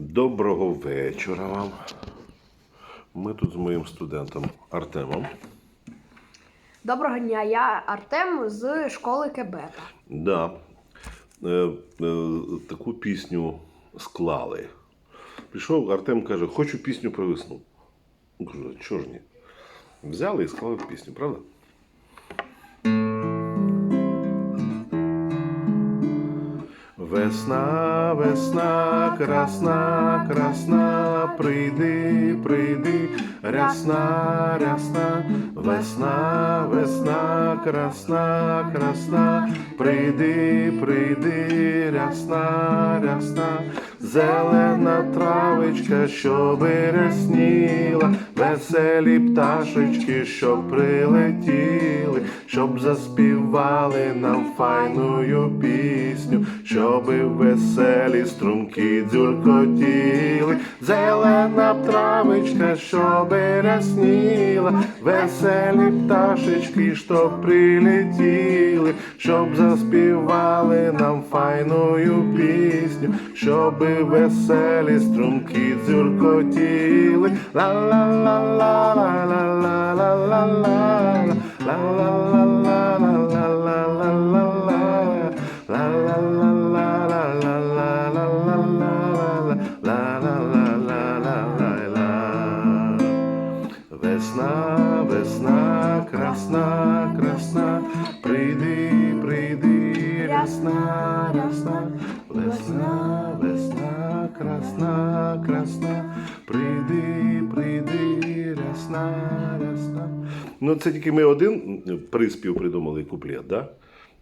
Доброго вечора вам. Ми тут з моїм студентом Артемом. Доброго дня, я Артем з школи Кебека. Да. Е, е, таку пісню склали. Прийшов Артем каже, хочу пісню про весну. Ну, кажу, чого ж ні? Взяли і склали пісню, правда? Весна, весна, красна, красна, прийди, прийди, рясна, рясна, весна, весна, красна, красна, прийди, прийди, рясна, рясна, зелена травичка, що рясніла, веселі пташечки, що прилетіли, щоб заспівали нам файною пісню, щоби веселі струмки дзюркотіли, зелена травичка, що рясніла, веселі пташечки, що прилетіли, щоб заспівали нам файною пісню, щоби веселі струмки дзюркотіли. Весна, весна, красна, красна, прийди, прийди, рясна, рясна, весна, весна, красна, красна, прийди, прийди, рясна, рясна. Ну, це тільки ми один приспів придумали куплет, да?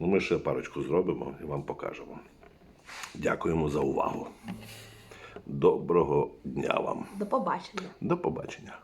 Ну, ми ще парочку зробимо і вам покажемо. Дякуємо за увагу. Доброго дня вам. До побачення. До побачення.